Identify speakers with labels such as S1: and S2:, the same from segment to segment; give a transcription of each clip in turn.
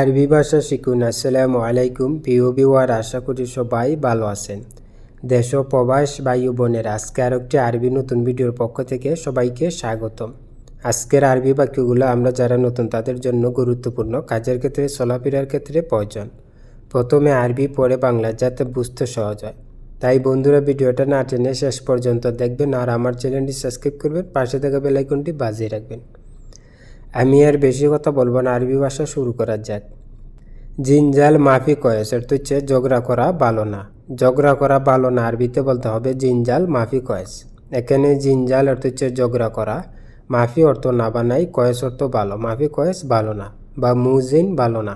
S1: আরবি ভাষা শিখুন। আসসালামু আলাইকুম, প্রিয় বিওয়ার আশা করি সবাই ভালো আছেন। দেশ প্রবাস ও বোনের, আজকে আর একটি আরবি নতুন ভিডিওর পক্ষ থেকে সবাইকে স্বাগতম। আজকের আরবি বাক্যগুলো আমরা যারা নতুন, তাদের জন্য গুরুত্বপূর্ণ, কাজের ক্ষেত্রে, চলাফেরার ক্ষেত্রে প্রয়োজন। প্রথমে আরবি, পরে বাংলা, যাতে বুঝতে সহজ হয়। তাই বন্ধুরা, ভিডিওটা না টেনে শেষ পর্যন্ত দেখবেন আর আমার চ্যানেলটি সাবস্ক্রাইব করবেন, পাশে থাকা বেলাইকনটি বাজিয়ে রাখবেন। আমি আর বেশি কথা বলব না, আরবি ভাষা শুরু করা যাক। জিনজাল মাফি কয়েস, এর তো হচ্ছে ঝগড়া করা ভালো না। ঝগড়া করা ভালো না, আরবিতে বলতে হবে জিনজাল মাফি কয়েস। এখানে জিনজাল অর্থ হচ্ছে ঝগড়া করা। মাফি অর্থ না বানাই, কয়েস অর্থ ভালো। মাফি কয়েস ভালো না, বা মুজিন ভালো না।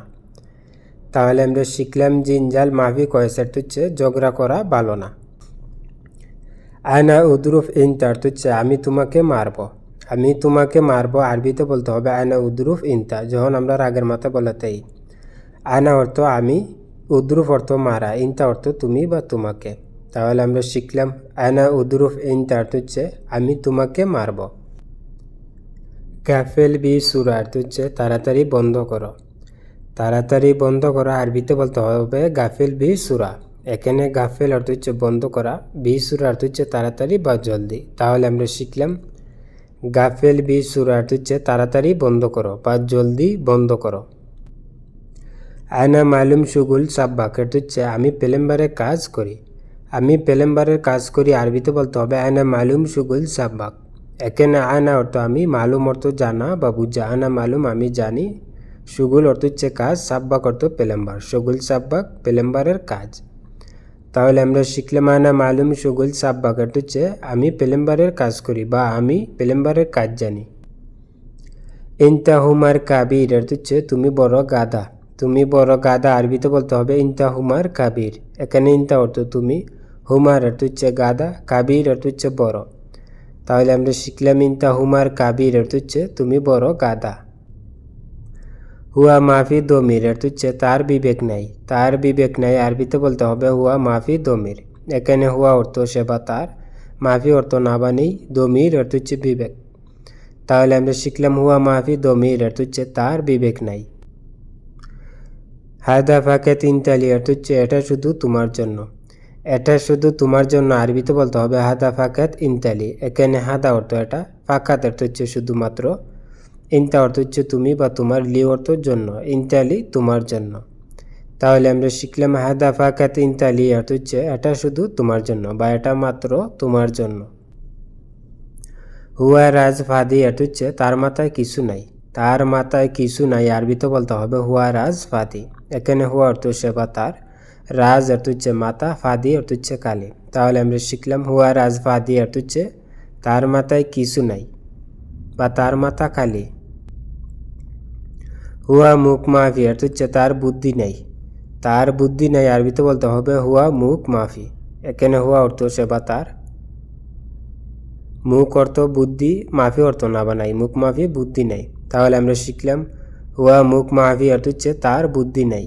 S1: তাহলে আমরা শিখলাম জিনজাল মাফি কয়েস, এর তো হচ্ছে ঝগড়া করা ভালো না। আয়না উদ্রুফ ইনতা অর্থ হচ্ছে আমি তোমাকে মারবো। আমি তোমাকে মারবো, আরবিতে বলতে হবে, আয়না উদ্রুফ ইনতা যখন আমরা রাগের মাথা বলাতেই আয়না অর্থ আমি, উদ্রুফ অর্থ মারা, ইনতা অর্থ তুমি বা তোমাকে। তাহলে আমরা শিখলাম, আয়না উদ্রুফ ইনতা অর্থ হচ্ছে, আমি তোমাকে মারব। গাফেল বি সুরা অর্থ হচ্ছে, তাড়াতাড়ি বন্ধ করো। তাড়াতাড়ি বন্ধ করা, আরবিতে বলতে হবে, গাফেল বি সুরা এখানে গাফেল অর্থ হচ্ছে, বন্ধ করা বি সুরা অর্থ হচ্ছে, তাড়াতাড়ি বা জলদি তাহলে আমরা শিখলাম গাফেল বি সুরা অর্থ হচ্ছে তাড়াতাড়ি বন্ধ করো বা জলদি বন্ধ করো। আয়না মালুম সুগুল সাব্বাক এটা হচ্ছে আমি পেলেম্বারে কাজ করি। আমি পেলেম্বারের কাজ করি, আরবিতে বলতে হবে, আয়না মালুম সুগুল সাব্বাক এখানে আয়না অর্থ আমি, মালুম অর্থ জানা বা বুঝা। আয়না মালুম আমি জানি, সুগুল অর্থ হচ্ছে কাজ সাব্বাক অর্থ পেলেম্বার। সুগুল সাব্বাক পেলেম্বারের কাজ। তাহলে আমরা শিখলাম আয়না মালুম সুগুল সাব্বাক এটা হচ্ছে আমি পেলেম্বারের কাজ করি বা আমি পেলেম্বারের কাজ জানি। ইনতা হুমার কাবির হচ্ছে তুমি বড় গাদা। তুমি বড় গাদা আরবিতে বলতে হবে ইনতা হুমার কাবির। এখানে ইনতা অর্থ তুমি, হুমার অর্থ হচ্ছে গাদা, কাবির অর্থ হচ্ছে বড়। তাহলে আমরা শিখলাম ইনতা হুমার কাবির অর্থ হচ্ছে তুমি বড় গাদা। হুয়া মাফি দমির অর্থ হচ্ছে তার বিবেক নাই। তার বিবেক নাই, আরবিতে বলতে হবে হুয়া মাফি দমির। এখানে হুয়া অর্থ সেবা তার, মাফি অর্থ না বানেই দমির অর্থ হচ্ছে বিবেক। তাহলে আমরা শিখলাম হুয়া মাফি দমির অর্থ হচ্ছে তার বিবেক নাই। হায়দা ফাঁকে তিন তালি অর্থ হচ্ছে এটা শুধু তোমার জন্য। এটা শুধু তোমার জন্য, আরবিতে বলতে হবে হাদা ফাঁকাত ইনতালি এখানে হাদা অর্থ এটা, ফাঁকাত অর্থ হচ্ছে শুধুমাত্র ইনতা অর্থ হচ্ছে তুমি বা তোমার লি অর্থর জন্য ইনতালি তোমার জন্য। তাহলে আমরা শিখলাম হাদা ফাঁকাত ইনতালি অর্থ হচ্ছে এটা শুধু তোমার জন্য বা এটা মাত্র তোমার জন্য। হুয়া রাজ ফাদি, অর্থ হচ্ছে তার মাথায় কিছু নাই। তার মাথায় কিছু নাই, আরবিতে বলতে হবে হুয়া রাজ ফাদি। এখানে হুয়া অর্থ সেবা তার। রাজ অর্থ হচ্ছে মাতা, ফাদি অর্থ হচ্ছে কালী। তাহলে আমরা শিখলাম হুয়া রাজ ফাদি, অর্থ হচ্ছে তার মাথায় কিছু নাই বা তার মাথা কালী। হুয়া মুখ মাফি, অর্থ হচ্ছে তার বুদ্ধি নেই। তার বুদ্ধি নেই, আরবিতে বলতে হবে হুয়া মুখ মাফি। এখানে হুয়া অর্থ সেবা তার। মুখ অর্থ বুদ্ধি, মাফি অর্থ না বানাই মুখ মাফি, বুদ্ধি নেই। তাহলে আমরা শিখলাম, হুয়া মুখ মাফি, অর্থ হচ্ছে তার বুদ্ধি নেই।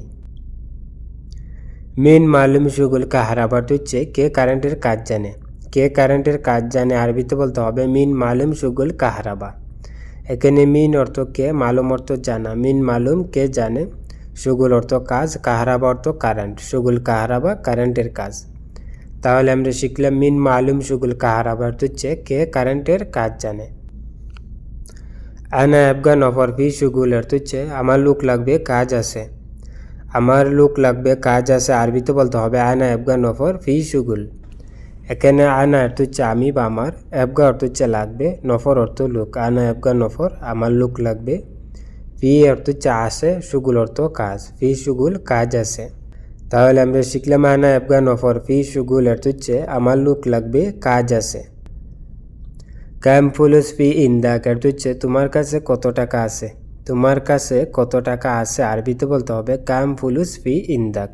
S1: মেন মালুম সুগুল অর্থ হচ্ছে কে কারেন্টের কাজ জানে। কে কারেন্টের কাজ জানে, আরবিতে বলতে হবে মিন মালুম সুগুল কাহারাবা। এখানে মিন অর্থ কে, মালুম অর্থ জানা। মিন মালুম, কে জানে? সুগুল অর্থ কাজ, কাহারাবা অর্থ কারেন্ট। সুগুল কাহারাবা, কারেন্টের কাজ। তাহলে আমরা শিখলাম মিন মালুম, সুগুল কাহারাবা অর্থ হচ্ছে কে, কারেন্টের কাজ জানে। আনা আফগান নফর ফি সুগুল অর্থ হচ্ছে আমার লোক লাগবে, কাজ আছে। আমার লোক লাগবে, কাজ আছে আরবিতে বলতে হবে। আয়না আফগান নফর ফি সুগুল। এখানে আয়না অর্থ হচ্ছে আমি বা আমার আফগা অর্থ হচ্ছে লাগবে, নফর অর্থ লোক আয়না আফগান নফর আমার লোক লাগবে। ফি অর্থ হচ্ছে আছে, সুগুল অর্থ কাজ, ফি সুগুল কাজ আছে। তাহলে আমরা শিখলাম আয়না আফগান নফর, ফি সুগুল অর্থ হচ্ছে আমার লোক লাগবে, কাজ আছে। ক্যাম ফুলুস ফি ইন্দাক অর্থ হচ্ছে তোমার কাছে কত টাকা আছে? তোমার কাছে কত টাকা আছে? আরবিতে বলতে হবে, কাম ফুলুস ফি ইন্দাক।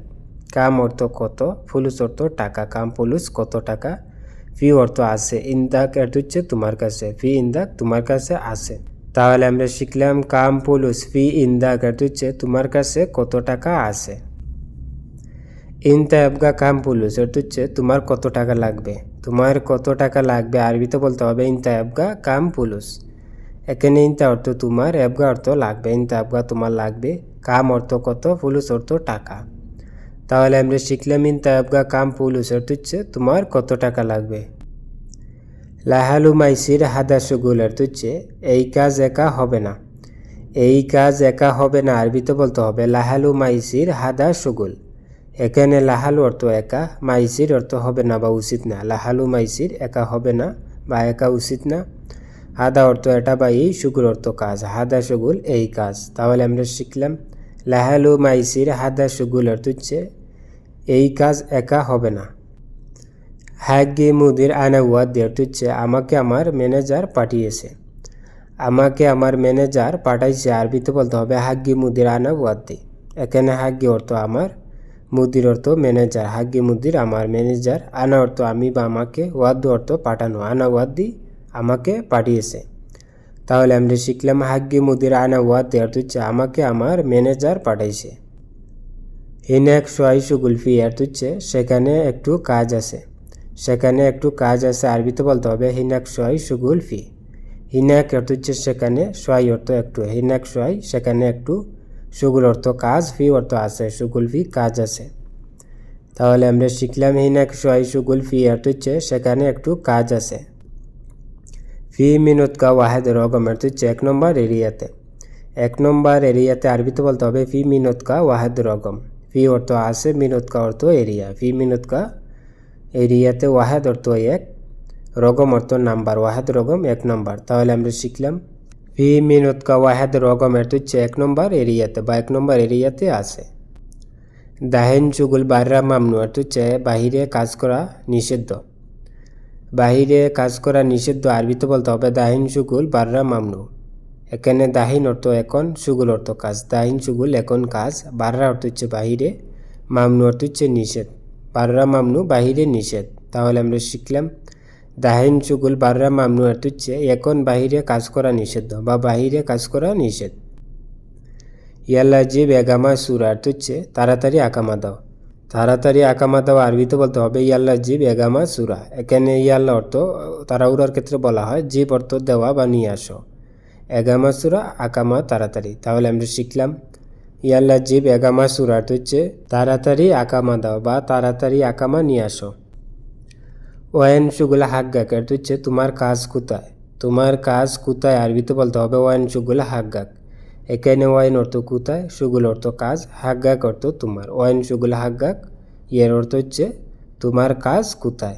S1: কাম অর্থ কত, ফুলুস অর্থ টাকা, কাম ফুলুস কত টাকা, ফি অর্থ আছে, ইন্দাক অর্থ হচ্ছে তোমার কাছে, ফি ইন্দাক তোমার কাছে আছে। তাহলে আমরা শিখলাম কাম ফুলুস, ফি ইন্দাক অর্থ হচ্ছে তোমার কাছে কত টাকা আছে। ইনতা আবগা কাম পুলুস অর্থ হচ্ছে তোমার কত টাকা লাগবে। তোমার কত টাকা লাগবে আরবিতে বলতে হবে ইনতা আবগা কাম পুলুস এখানে ইনতা অর্থ তোমার এবগা অর্থ লাগবে, ইনতা আবগা তোমার লাগবে, কাম অর্থ কত, ফুলুস অর্থ টাকা। তাহলে আমরা শিখলাম ইন তায়াবগা কাম অর্থ হচ্ছে তোমার কত টাকা লাগবে? লাহালু মাইসির হাদা সুগুল অর্থ হচ্ছে এই কাজ একা হবে না। এই কাজ একা হবে না, আরবিতে বলতে হবে লাহালু মাইসির হাদা সুগুল এখানে লাহালু অর্থ একা, মাইসির অর্থ হবে না বা উচিত না। লাহালু মাইসির একা হবে না বা একা উচিত না। হাদা অর্থ এটা বা এই সুগুল অর্থ কাজ। হাদা সুগুল এই কাজ। তাহলে আমরা শিখলাম লাহালু মাইসির হাদা সুগুল অর্থ হচ্ছে এই কাজ একা হবে না। হ্যাগে মুদির আনা ওয়াদি অর্থ হচ্ছে আমাকে আমার ম্যানেজার পাঠিয়েছে। আমাকে আমার ম্যানেজার পাঠাইছে, আরবিতে বলতে হবে হাগ্গি মুদির আনা ওয়াদ্দি এখানে হাগ্গি অর্থ আমার, মুদির অর্থ ম্যানেজার। হাগ্গি মুদির আমার ম্যানেজার, আনা অর্থ আমি বা আমাকে, ওয়াদ্দু অর্থ পাঠানো। আনা ওয়াদ্দি আমাকে পাঠিয়েছে। তাহলে আমরা শিখলাম হাগ্গি মুদির আনা অর্থ হচ্ছে আমাকে আমার ম্যানেজার পাঠাইছে। হিনেক সোয়াইশু গুলফি হচ্ছে সেখানে একটু কাজ আছে। সেখানে একটু কাজ আছে, আরবিতে বলতে হবে হিনাক সোয়াই সুগুল ফি হিনাক অর্থ হচ্ছে সেখানে সোয়াই অর্থ একটু হিনাক সোয়াই সেখানে একটু সুগুল অর্থ কাজ, ফি অর্থ আছে সুগুল ফি কাজ আছে। তাহলে আমরা শিখলাম হিনাক সোয়াই সুগুল ফি অর্থ হচ্ছে সেখানে একটু কাজ আছে। ফি মিনুত কা ওয়াহেদ অর্থ হচ্ছে এক নম্বর এরিয়াতে। এক নম্বর এরিয়াতে আরবিতে বলতে হবে ফি মিনুত কা ওয়াহেদ রগম ফি অর্থ আছে, মিনুত কা অর্থ এরিয়া। ফি মিনুত কা এরিয়াতে ওয়াহেদ অর্থ এক রগম অর্থ নাম্বার, ওয়াহেদ রগম এক নম্বর। তাহলে আমরা শিখলাম। ফি মিনুত কা ওয়াহেদ রগম অর্থ হচ্ছে এক নম্বর এরিয়াতে বা এক নম্বর এরিয়াতে আসে দাহেন চুগুল বাররা মামনু অর্থ হচ্ছে বাহিরে কাজ করা নিষিদ্ধ। বাহিরে কাজ করা নিষিদ্ধ আরবিতে বলতে হবে, দাহিন সুগুল বাররা মামনু। এখানে দাহিন অর্থ এখন সুগুল অর্থ কাজ। দাহিন সুগুল এখন কাজ। বাররা অর্থ হচ্ছে বাহিরে, মামনু অর্থ হচ্ছে নিষেধ। বাররা মামনু বাহিরে নিষেধ। তাহলে আমরা শিখলাম, দাহিন সুগুল বাররা মামনু অর্থ হচ্ছে এখন বাহিরে কাজ করা নিষিদ্ধ বা বাহিরে কাজ করা নিষেধ। ইয়াল্লা জিব এগামা সুর অর্থ হচ্ছে, তাড়াতাড়ি আকামা দাও। তাড়াতাড়ি আকামা দাও আরবিতে বলতে হবে, ইয়াল্লা জিব এগামা সুরা। এখানে ইয়াল্লা অর্থ তাড়াউড়ার ক্ষেত্রে বলা হয়, জিব অর্থ দেওয়া বা নিয়ে আসো। এগামা সুরা, আকামা তাড়াতাড়ি। তাহলে আমরা শিখলাম, ইয়াল্লা জিব এগামা সুর অর্থ হচ্ছে, তাড়াতাড়ি আকামা দাও বা তাড়াতাড়ি আকামা নিয়ে আসো। ওয়াইন সুগুলা হাগ্গাক অর্থ হচ্ছে, তোমার কাজ কোথায়? তোমার কাজ কোথায়? আরবিতে বলতে হবে, ওয়াইন সুগুলা হাগ্গাক। এখানে ওয়াইন অর্থ কোথায়? সুগুল অর্থ কাজ, হাগ্গাক অর্থ তোমার। ওয়াইন সুগুলা হাগ্গাক, ইয়ের অর্থ হচ্ছে তোমার কাজ কোথায়?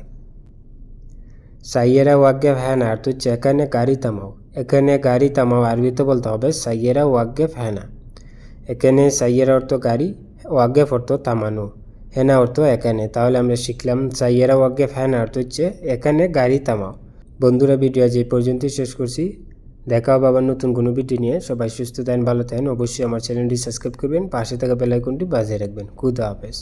S1: সাইয়েরা ওয়াগ্যেফ হ্যানা অর্থ হচ্ছে এখানে গাড়ি থামাও। এখানে গাড়ি থামাও আরবিতে বলতে হবে সাইয়েরা ওয়াগ্যেফ হ্যানা এখানে সাইয়েরা অর্থ গাড়ি ওয়াগ্যেফ অর্থ থামানো। হেনা অর্থ এখানে তাহলে আমরা শিখলাম সাইয়েরা ওয়াগ্যেফ হ্যানা অর্থ হচ্ছে এখানে গাড়ি থামাও। বন্ধুরা ভিডিও আজ এই পর্যন্তই। শেষ করছি। দেখা হবে আবার নতুন কোনো ভিডিও নিয়ে। সবাই সুস্থ থাকেন, ভালো থাকেন। অবশ্যই আমার চ্যানেলটি সাবস্ক্রাইব করবেন, পাশে থাকা বেলাইকনটি বাজিয়ে রাখবেন। খুদা হাফেজ।